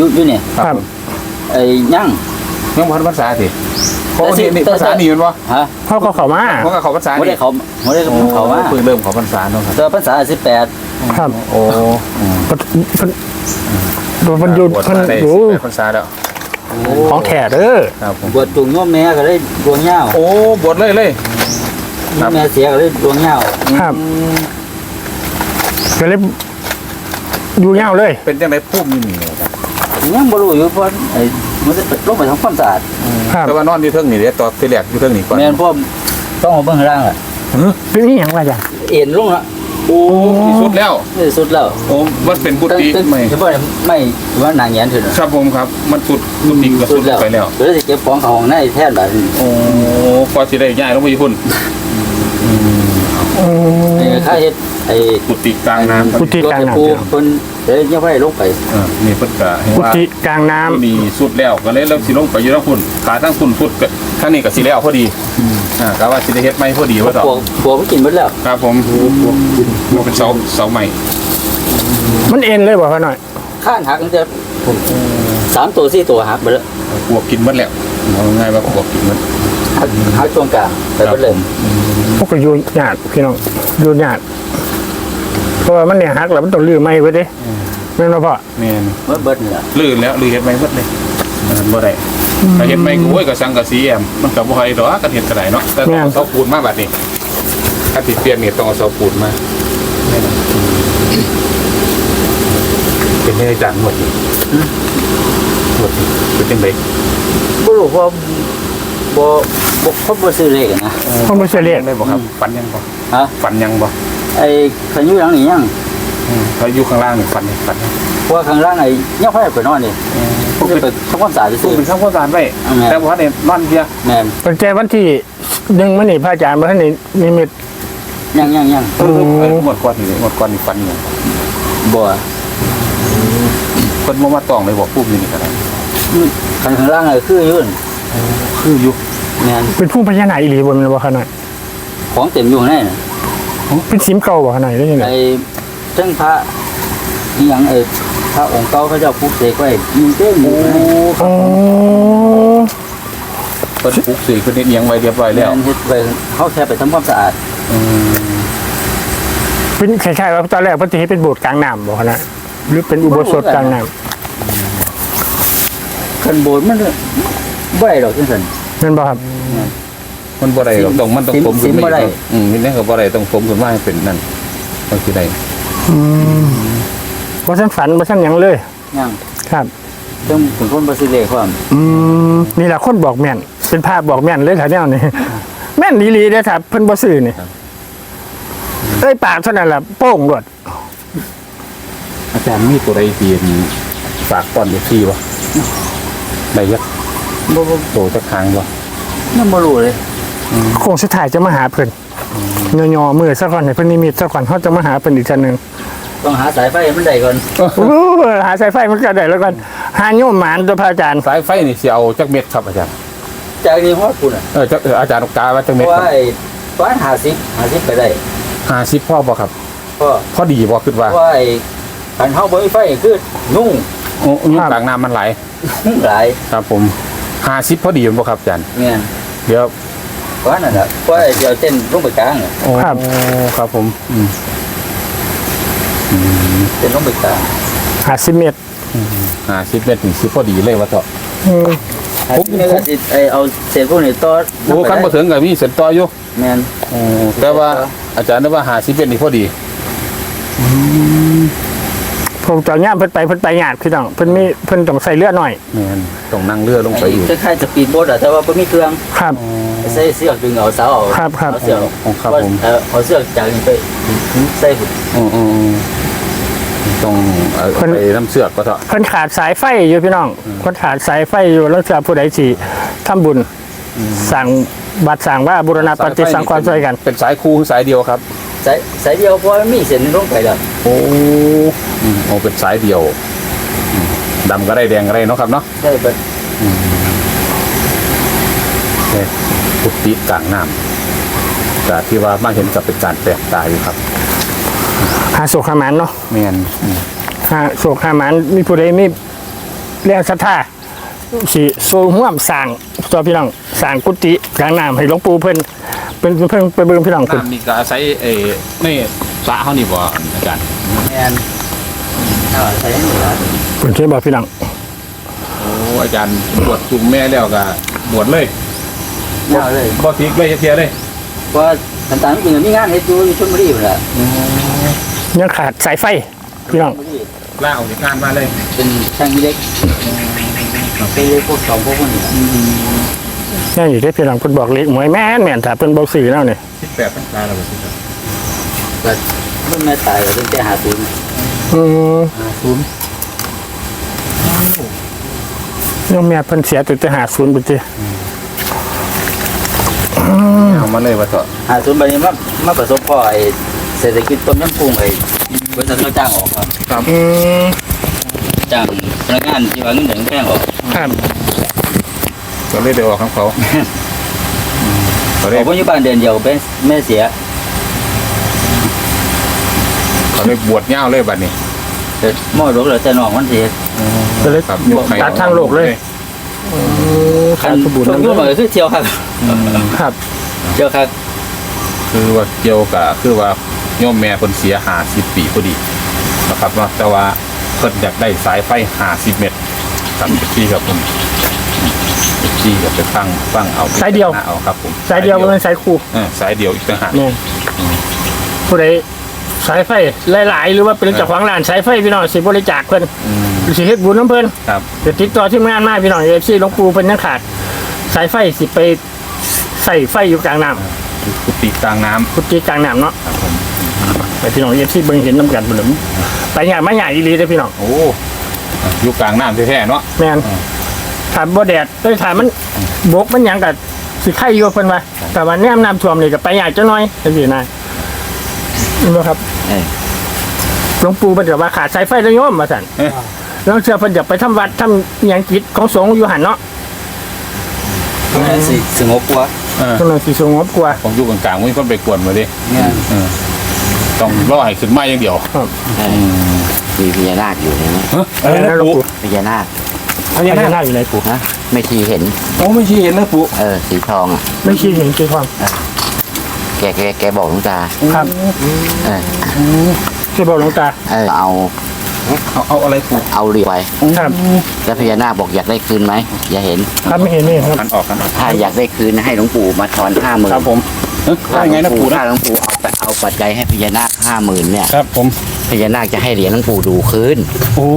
อยู่อยู่นี่ครับไอ้ยั่งยังพันภาษาสิเขาแต่สินี่นี่แต่ภาษานี่มันวะฮะเขาก็เข้ามาเขาก็เขาภาษาบ่นี่ได้เขาบ่ได้เขามาเพิ่งเริ่มเขาภาษาเนาะครับเจอภาษา18ครับ โอ้อืมเพิ่นเพิ่นโดนมันหยุดบวชเพิ่นมาได้ดูสิบแปดภาษาแล้วของแท้เด้อครับผมบวชจุงโยมแม่ก็เลยดวงยาวโอ้บวชเลยเลยโยมแม่เสียก็เลยดวงยาวครับก็เลยอยู่ยาวเลย เป็นจังไดพุ่มนี่นี่ครับ ยังบ่รู้อยู่เพราะไอ้มันจะลงไปทำความสะอาดครับแต่ว่านอนอยู่เทิงนี่เดี๋ยวตอนที่แรกอยู่เทิงนี่ก่อนแม่นพวกต้องเอาเบิ่งข้างล่างอะเป็นนี่ยังไงจ้ะเอ็นลงละโอ้ที่สุดแล้วนี่สุดแล้วโอ้มันเป็นกุฏิตั้งใหม่เฉพาะไม่ว่านางแยนถึงครับผมครับ มันสุดกุฏิก็สุสุดดแล้วไปแล้วเดี๋ยวสิเก็บของเขาของในแท่นแบบนี้โอ้พอสิได้ย้ายลงไปพุ่นอืมไอ้ค่าเฮ็ดไอ้กุฏิกลางน้ำกุฏิรถกลางไอ้น้ำปูเพิ่น เดี๋ยวยังไม่ได้ลงไปเออนี่เพิ่นก็เห็นกุว่าฏิกลางน้ำ มีสุดแล้วก็เลยเริ่มสิลงไปอยู่ทางพุ่นขาทั้งพุ่นพุดก็ทางนี้ก็สิแล้วพอดีอ่ากะว่าสิได้เฮ็ดใหม่พอดีว่าต่อพวกพวกมันกินหมดแล้วครับผมมันเป็นเสาเสาใหม่มันเอ็นเลยบ่พ่อหน่อย ข้างหักตั้งแต่สามตัวสี่ตัวหักไปแล้วปวกกินหมดแล้วเอาง่ายว่าปวกกินหมดหักหักช่วงกลางไปหมดเลย พวกก็อยู่ญาติพี่น้องอยู่ญาติ เพราะว่ามันเนี่ยหักแล้วมันต้องลื้อไม้ไว้เด้แม่นบ่พ่อแม่นเมื่อเบิดนี่ล่ะลื่นแล้วลื่นเฮ็ดใหม่หมดเลยอันนั้นบ่ได้ถ้าเฮ็ดใหม่ก็โอ้ยก็สังกะสีแอมมันก็บ่ค่อยดอกกันเฮ็ดก็ได้เนาะแต่ต้องเอาเสาปูนมาบัดนี้ถ้าติดเปลี่ยนนี่ต้องเอาเสาปูนมาเป็นให้อาจารย์หมดนี่หมดนี่เป็นจังไดบ่รู้เพราะบ่บ่คนบ่ซื้อเลขอะนะคนบ่เฉลี่ยได้บ่ครับฝันยังบ่ฮะฝันยังบ่ ไอ้ขันอยู่หลังนี่ยังอืมแล้วอยู่ข้างล่างนี่ฝันยังฝันยังเพราะว่าข้างล่างไอ้ยังไฟไปนอนนี่ผมจะไปทำความสะอาดตู้ซื่อเป็นข้างพ่อสารไว้เอาไงแต่ว่าเนี่ยนอนเพียแม่นปัจจัยวันที่หนึ่งมื้อนี้พระอาจารย์บ่ทันได้นิมิต ยังยังยังเออเออหมดก่อนนี่หมดก่อนนี่ฝันยังบ่คนมามาตองเลยบอกปุ๊บนี่ก็ได้ข้างข้างล่างไอ้คืออยู่นั่นคืออยู่แม่นเป็นผู้พญานาคอีหลีบ่แม่นบ่ขนาดของเต็มอยู่ข้างในน่ะ เป็นสิมเก่าบ่ขนาดได้ยังไงไอ้เทั้งพระอีหยังไอ้พระองค์เก่าเขาเจ้าปลูกเสกไว้อยู่เต็มอยู่ข้างในอ๋อเพิ่นปลุกสื่อขึ้นนิดเอียงไว้เรียบร้อยแล้วม่นเฮ็ดไว้เขาแค่ไปทำความสะอาดอืมเป็นคล้ายๆว่าตอนแรกเพิ่นสิให้เป็นโบสถ์กลางน้ำบ่ขนาดหรือเป็นอุโบสถกลางน้ำคันโบสถ์มันบ่ได้ดอกจังซั่นแม่นบ่ครับ มันบ่ได้หรอกต้องมันต้องสินผมขึ้นสินบ่มาได้ อีกอืมนี่ก็บ่ได้ต้องผมขึ้นมาให้เป็นนั่นต้องสิได้อืมบ่ทันฝันบ่ทันหยังเลยยังครับ ต้องเป็นคนบ่ซื้อเลขความอืมนี่แหละคนบอกแม่น เป็นภาพบอกแม่นเลยค่ะแนวนี้ แม่นดีหลีเด้อครับเพิ่นบ่ซื้อนี่เอ้ยปากเท่านั้นล่ะโป้งรวดอาจารย์มีตัวใดเปลี่ยนฝากตอนเด็กที่บ่ได้ยักบ่บ่โตจักทางบ่ยังบ่รู้เลย โค้งสุดท้ายจะมาหาเพิ่นย่อๆมือซะก่อนให้เพิ่นนิมิตซะก่อนเฮาจะมาหาเพิ่นอีกเทื่อนึงต้องหาสายไฟให้มันได้ก่อนอู้หาสายไฟมันก็ได้แล้วกันหาโยมหมานตัวพระอาจารย์สายไฟนี่สิเอาจักเม็ดครับอาจารย์จากนี้ฮอดพุ่นอะเออจักเอออาจารย์กาว่าจักเพเม็ดราะคว่ารับไอ้ประมาณ50 50ไปได้50พ่อบ่ครับเพราะพอดีบ่คิดเพว่าราะว่าไอ้คันเฮาบ่มีไฟคือนุ่งโอ้ยุ่งกลางน้ำมันไหลายหลายครับผม50พอดีบ่ครับอาจารย์แม่นเดี๋ยว เพราะนั่นน่ะเพราะไอ้เดี๋ยวเส้นลงไปกลางน่ะโอ้ครับผมอืมเส้นลงไปกลาง50เมตรห้าสิบเมตรถึงสิพอดีเลยว่าเถอะ อืม ผม นี่ก็สิไอ้เอาเส้นพวกนี้ต่อโอ้คันมาถึงกับมีเส้นต่ออยู่แม่นโอ้แต่ว่าอาจารย์นึกว่าหาสิบเมตรนี่พอดีพวกเจ้าย่ามเพิ่นไปเพิ่นไปญาติพี่น้องเพิ่นมีเพิ่นต้องใส่เลือดหน่อย แม่นต้องนั่งเรือลงไปไอ้อยู่คล้ายๆสปีดโบ๊ทอะแต่ว่าบ่มีเครื่องครับ ใส่เสือกดึงเอาเสาเอาครับครับเอาเสือกโอ้ครับว่าผมเออเอาเสือกจากนี้ไปใส่หุ่นอืมอืมอืมต้องเอาไปน้ำเสือกก็เถอะเพิ่นขาดสายไฟอยู่พี่น้องเพิ่นขาดสายไฟอยู่แล้วจะผู้ใดสิทำบุญสั่งบัตรสั่งว่าบุรณะปฏิสังขรณ์ช่วยกัน เป็นสายคู่สายเดียวครับ สายสายเดียวเพราะว่ามีเส้นลงไปแล้วโอ้อืมโอ้เป็นสายเดียวอืมดำก็ได้แดงก็ได้เนาะครับเนาะได้เบิดเนี่ ยปุติกลางน้ำแต่ที่ว่ามาเห็นกับเป็นการแปลกตาอยู่ครับหาโศกหาหมานเนาะแม่นอืมหาโศกหาหมานมีผู้ใดมีเรื่องศรัทธาสิสู้ห่วมสร้างตัวพี่น้องสร้างกุฏิกลางน้ำให้หลวงปู่เพิ่นเป็นเพิ่นไปเบิ่งพี่น้องเพิ่นน้ำนี่ก็อาศัยเอ้ในสระเฮานี่บ่อาจารย์แม่นถ้าใช้นี่ละเพิ่นช่วยบอกพี่น้องโอ้อาจารย์บวชจุงแม่แล้วก็บวชเลย ยาวเลยบ่ติกเลยเทียเลยเพราะต่างๆจริงๆมีงานเฮ็ดอยู่อยู่ชลบุรีพุ่นล่ะยังขาดสายไฟพี่น้องชลบุรีล่าออกจากงานมาเลย เป็นช่างเล็กเป็นเล็กพวกสองพวกนี้ล่ะยังอยู่ที่พี่น้องเพิ่นบอกเลขหวยแม่นแม่นถ้าเพิ่นบอกสื่อแล้วนี่18พรรษาแล้วบ่สิครับก็รุ่นแม่ตายก็ตั้งแต่หาศูนย์อืมหาศูนย์โยมแม่เพิ่นเสียตั้งแต่50พุ่นติ เอามาเลยว่าเถอะหาศูนย์บัดนี้มามาประสบพ่อไอ้เศรษฐกิจต้มยำกุ้งไอ้บริษัทเขาจ้างออกครับอืมจ้างพนักงานที่ว่าเงินเดือนแพงออกครับก็เลยได้ออกของเขาเขาอเลยอกผมอยู่บ้านเดือนเดียวเป็นแม่เสียเขาเลยบวชยาวเลยบัดนี้แต่หม้อหลวงเหลือแต่นอกมันเสียก็เลยครับยกให้ตัดทางโลกเลย ขาดสบู่ช่วงน้ำช่วงหน่อยคือเที่ยวครับอืมครับเที่ยวครับ คือว่าเกี่ยวกับคือว่าโยมแม่เพิ่นเสีย50ปีพอดีนะครับเนาะแต่ว่าเพิ่นอยากได้สายไฟ50เมตรครับที่ครับผมที่ก็ไปตั้งตั้งเอาสายเดียวเอาครับผมสายเดียวบ่แม่นสายคู่เออสายเดียวอีกต่างหากแม่นผู้ใด สายไฟหลายๆ หรือว่าเป็นเจ้าของร้านสายไฟพี่น้องสิบริจาคเพิ่นอืมสิเฮ็ดบุญน้ำเพิ่นครับจะติดต่อทีมงานมาพี่น้องเอฟซีหลวงปู่เพิ่นยังขาด สายไฟสิไปใส่ไฟอยู่กลางน้กุฏิกลางน้ำำกุฏิกลางน้ำเนาะไปพี่น้องเอฟซีเบิ่งเห็นน้ำกันบ่ล่ะไปหยามาหยาอีหลีเด้อพี่น้องโอ้อยู่กลางน้ำแท้ๆเนาะแม่นถ้าบ่แดดเอ้ยถ้ามันบกมันหยังก็สิไข่อยู่เพิ่นว่าแต่ว่าแนมน้ำท่วมนี่ก็ไปหยาจังหน่อยจังซี่นะเห็ นบ่ครับเออหลวงปู่เพิ่นก็ว่าขาดสายไฟแล้วโยมว่าซั่นเอ๊ะแล้วเชื่อเพิ่นจะไปทำวัดทำหยังกิจของสงฆ์อยู่หั่นเนาะสิสงบกว่าเออเพิ่นเลยสิสงบกว่า ผมอยู่กลางๆมีคนไปกวนมาดิเนี่ยเออต้องรอให้ขึ้นมาอย่างเดียวมีพญานาคอยู่เห็นไหมฮะอะไรนะหลวงปู่พญานาคพญานาคอยู่ไหนปู่นะไม่ชีเห็นโอ้ไม่ใช่เห็นนะปุ๊เออสีทองอะไม่คิดเห็นคือความ แกแกแกบอกหลวงตาครับเออที่บอกหลวงตาเออเอาเอาเอาอะไรปุ๊เอาเหรียญไปครับแล้วพญานาคบอกอยากได้คืนไหมอย่าเห็นครับไม่เห็นไม่เห็นครับกันออกกันออกถ้าอยากได้คืนให้หลวงปู่มาทอนห้าหมื่นครับผมเอ้ยถ้าว่าหลไงวงนะปู่ปู่นะถ้าหลวงปู่เอาไปเอาปัจจัยให้พญานาคห้าหมื่นเนี่ยครับผมพญานาคจะให้เหรียญหลวงปู่ดูคืนโอ้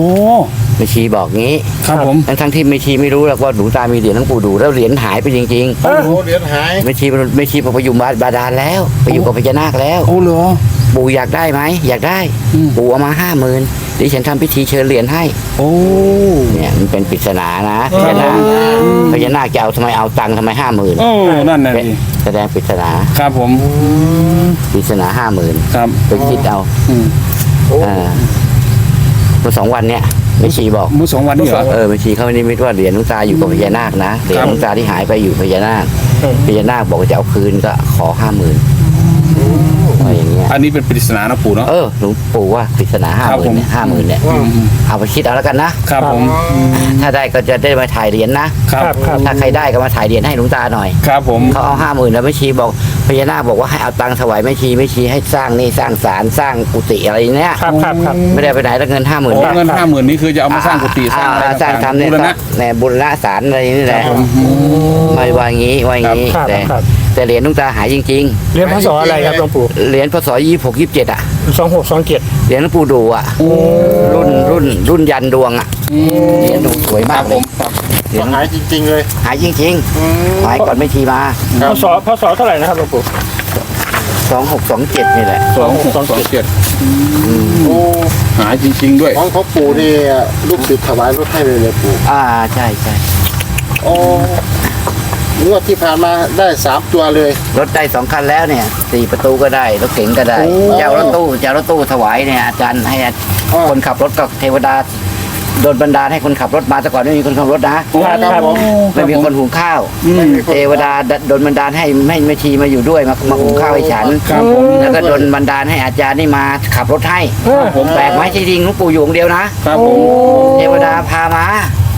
แม่ชีบอกงี้ครับผม ทั้งทั้งๆที่แม่ชีไม่รู้หรอกว่าหลวงตามีเหรียญหลวงปู่ดูแล้วเหรียญหายไปจริงโอ้โหเหรียญหาย ๆแม่ชีแม่ชีบอกไปอยู่บาดาลแล้ว ไปอยู่กับพญานาคแล้ว โอ้เหรอ ปู่อยากได้ไหมอยากได้อืม ปู่เอามาห้าหมื่นดิฉันทำพิธีเชิญเหรียญให้ โอ้ เนี่ยมันเป็นปริศนานะพญานาคพญานาคจะเอาทำไมเอาตังค์ทำไมห้าหมื่นโอ้ นั่นน่ะดิแสดงปริศนาครับผม ปริศนาห้าหมื่นครับไปคิดเอาอืม เออเมื่อสองวันเนี่ย แม่ชีบอกมื้อสองวันนี้เหรอ เออแม่ชีเขาไม่ได้มิตว่าเหรียญหลวงตาอยู่กับพญานาคนะเหรียญหลวงตาที่หายไปอยู่พญานาคพญานาคบอกว่าจะเอาคืนก็ขอห้าหมื่น อะไรอย่างเงี้ยอันนี้เป็นปริศนานะปู่เนาะ เออหลวงปู่ว่าปริศนาห้าครับหผมื่นม เนี่ยห้าหมื่นเนี่ยเอาไปคิดเอาแล้วกันนะครับผม ถ้าได้ก็จะได้มาถ่ายเหรียญนะ ครับ ครับ ถ้าใครได้ก็มาถ่ายเหรียญให้หลวงตาหน่อย ครับผม เขาเอาห้าหมื่นแล้วแม่ชีบอกพญานาคบอกว่าให้เอาตังค์ถวายแม่ชีแม่ชีให้สร้างนี่สร้างศาลสร้างกุฏิอะไรเนี้ยครับครับครับ ไม่ได้ไปไหนแล้วเงินห้าหมื่นโอ้เงินห้าหมื่นนี้คือจะเอามาสร้างกุฏิสร้างอะไรสร้างต่างทำๆเนี่ยบูรณะ ในบุญละศาลอะไรนี่แหละไม่ว่างี้ว่างี้ครับแต่ครับ แต่เหรียญหลวงตาหายจริง เรียนพศอะไรครับหลวงปู่ๆ เหรียญพศยี่หกยี่สิบเจ็ดอะ สองหกสองเจ็ดเหรียญหลวงปู่ดูอะ รุ่นรุ่นรุ่นยันดวงอะ เหรียญดูสวยคมารักบเลผย มครับเหรียญหายจริง ๆ เลย หายจริงๆหายก่อนไม่ชีมาพศพศเท่าไหร่นะครับหลวงปู่สองหกสองเจ็ดนี่แหละ สองหกสองเจ็ดโอ้หายจริง ๆ ด้วย ของเขาปู่นี่ลูกศิษย์ถวายรถให้เลยเลยปู่อ่าใช่ใช่โอ้ งวดที่ผ่านมาได้สามตัวเลย รถได้สองคันแล้วเนี่ยสี่ประตูก็ได้รถเก๋งก็ได้ โอ้ เจ้ารถตู้เจ้ารถตู้ถวายเนี่ยอาจารย์ให้อ๋อ คนขับรถก็เทวดาโดนบันดาลให้คนขับรถมาแต่ก่อนไม่มีคนขับรถนะครับผม ไม่มีคนหุงข้าวไม่มีคนเทวดาโดนบันดาลให้ไม่ไม่ชีมาอยู่ด้วยมามาหุงข้าวให้ฉันครับผม แล้วก็โดนบันดาลให้อาจารย์นี่มาขับรถให้ผมแปลกไหมจริงๆหลวงปู่อยู่องค์เดียวนะครับผม เทวดาพามา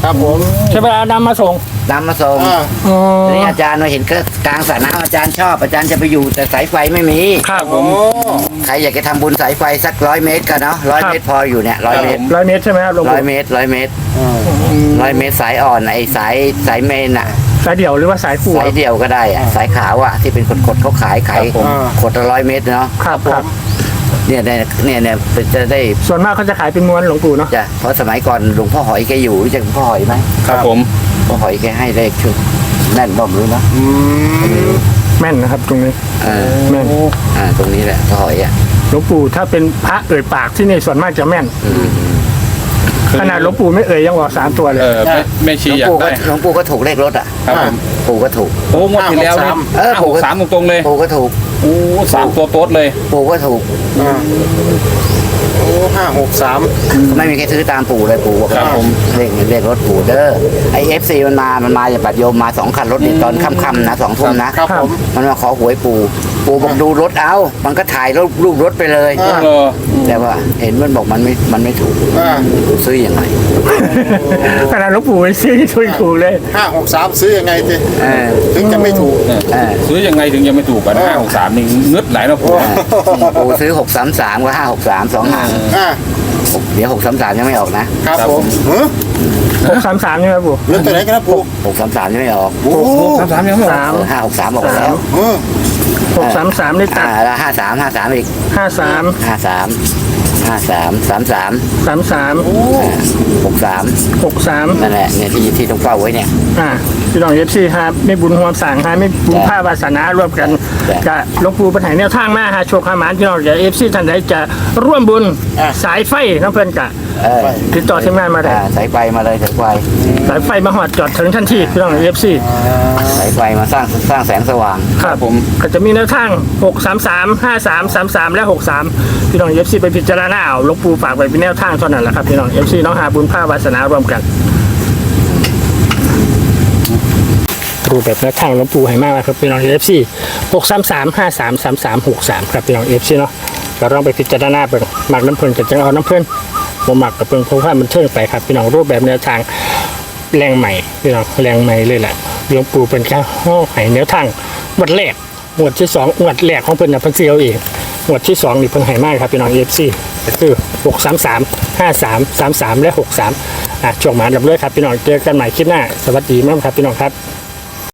คครับผมใช้เวลานำมาส่งนำมาส่งอ่า อ๋อนี่อาจารย์มาเห็นก็กลางสระน้ำอาจารย์ชอบอาจารย์จะไปอยู่แต่สายไฟไม่มี ครับโอ้ใครอยากจะทำบุญสายไฟสักร้อยเมตรกันเนาะร้อยครับ เมตรพออยู่เนี่ยร้อยเมตรร้อยเมตรใช่ไหมครับหลวงร้อปู่ยเมตรร้อยเมตรอ่าร้อยเมตรสายอ่อนไอ้สายสายเมนอะสายเดี่ยวหรือว่าสายคู่สายเดียวก็ได้อะสายขาวอะที่เป็นขดๆเขาขายขายขดละร้อยเมตรเนาะครับครับ เนี่ยเนี่ยเนี่ยเนี่ยจะได้ส่วนมากเขาจะขายเป็นม้วนหลวงปู่เนาะจะเพราะสมัยก่อนหลวงพ่อหอยแกอยู่รู้จักหลวงพ่อหอยไหมครับผมพ่อหอยแกให้เลขชุดแม่นบ่มรู้เนาะอืมแม่นนะครับตรงนี้ เออแม่น อ่าตรงนี้แหละพ่อหอยอะหลวงปู่ถ้าเป็นพระเอ่ยปากที่นี่ส่วนมากจะแม่น อืมขนาดหลวงปู่ไม่เอ่ยยังบอกสามตัวเลยเออแม่แม่หชีลวงอยากปู่ก็ได้ หลวงปู่ก็ถูกเลขรถอะครับผม ปู่ก็ถูก โอ้งวดที่แล้วนี่เออห้าหกสามตรงๆเลย ปู่ก็ถูก โอ้สามตัวโต๊ดเลยปู่ก็ถูก อ่าโอ้ห้าหกสาม ไม่มีใครซื้อตามปู่เลยปู่บอกครับผมเลขเลขรถปู่เด้อไอเอฟซีมันมามันมาจากปัดโยมมาสองคันรถนี่ตอนค่ำๆนะสองทุ่มนะครับผม มันมาขอหวยปู่ ปู่บอกดูรถเอา มันก็ถ่ายรูปรูปรถไปเลยอ่าเออ แต่ว่าเห็นมันบอกมันไม่ มันไม่ถูกอ่าซื้อยังไงขนาดหลวงปู่ไม่ซื้อที่ถูกถูกเลย ห้าหกสามซื้อยังไงทีเออถึงจะไม่ถูก เออซื้อยังไงถึงยังไม่ถูกกันห้าหกสามนี่เงืดไหลายนะผมปู่ซื้อหกสามสามกับห้าหกสามสองหางอ่าเดี๋ยวหกสามสามยังไม่ออกนะครับผมเฮ้ยหกสามสามใช่ไหมครับปู่เรื่องตัวไหนกันนะปู่หกสามสามยังไม่ออกโอ้โหสามสามยังไม่ออกสามห้าหกสามออกไปแล้ว เออ หกสามสามนี่ตัอ่าดแล้วห้าสามห้าสามอีกห้าสามห้าสามห้าสามสามสามสามสามหกสามหกสามนั่นแหละเนี่ยที่ที่ต้องเฝ้าไว้เนี่ย อ่าพี่น้องเอฟซีครับไม่บุญความสั่งฮะไม่บุญผ้าวาสนารวมกันจ้ะ กับหลวงปู่ปัญหาแนวทางมาหาโชคหาหมานพี่น้องอย่าเอฟซีท่านใดจะร่วมบุญสายไฟน้ำเพื่อนกะ เออติดต่อทีมงานมาได้ อ่าสายไฟมาเลยสายไฟ สายไฟมาหอดจอดถึงทันทีพี่น้องเอฟซีสายไฟมาสร้างสร้างแสงสว่างครับผมก็จะมีแนวทาง 6 3 3 5 3 3 3 และ 6 3 พี่น้องเอฟซีไปพิจารณาเอาหลวงปู่ฝากไว้เป็นแนวทางเท่านั้นแหละครับพี่น้องเอฟซีน้องหาบุญผ้าวาสนารวมกันรูปแบบแนวทางหลวงปู่ให้มากนะครับพี่น้องเอฟซีหกสามสามห้าสามสามสามหกสามครับพี่น้องเอฟซีเนาะก็ลองไปพิจารณาเบิ่งหมักน้ำเพลินกับจังเอาน้ำเพลินบ่หมักกับเพิ่งเพราะว่ามันเทิงไปครับพี่น้องรูปแบบแนวทาง แรงใหม่พี่น้องแรงใหม่เลยแหละหลวงปู่เป็นแค่ห้อไห้แนวทางวัดแรกหมวดที่สองหมวดแรกของเพิ่นนะเพิ่นเซียวเองหมวดที่สองนี่เพิ่นไห้มากครับพี่น้องเอฟซีก็คือหกสามสามห้าสามสามสามและหกสามอะช่วงมาดับเลยครับพี่น้องเจอกันใหม่คลิปหน้า สวัสดีมากครับพี่น้องครับ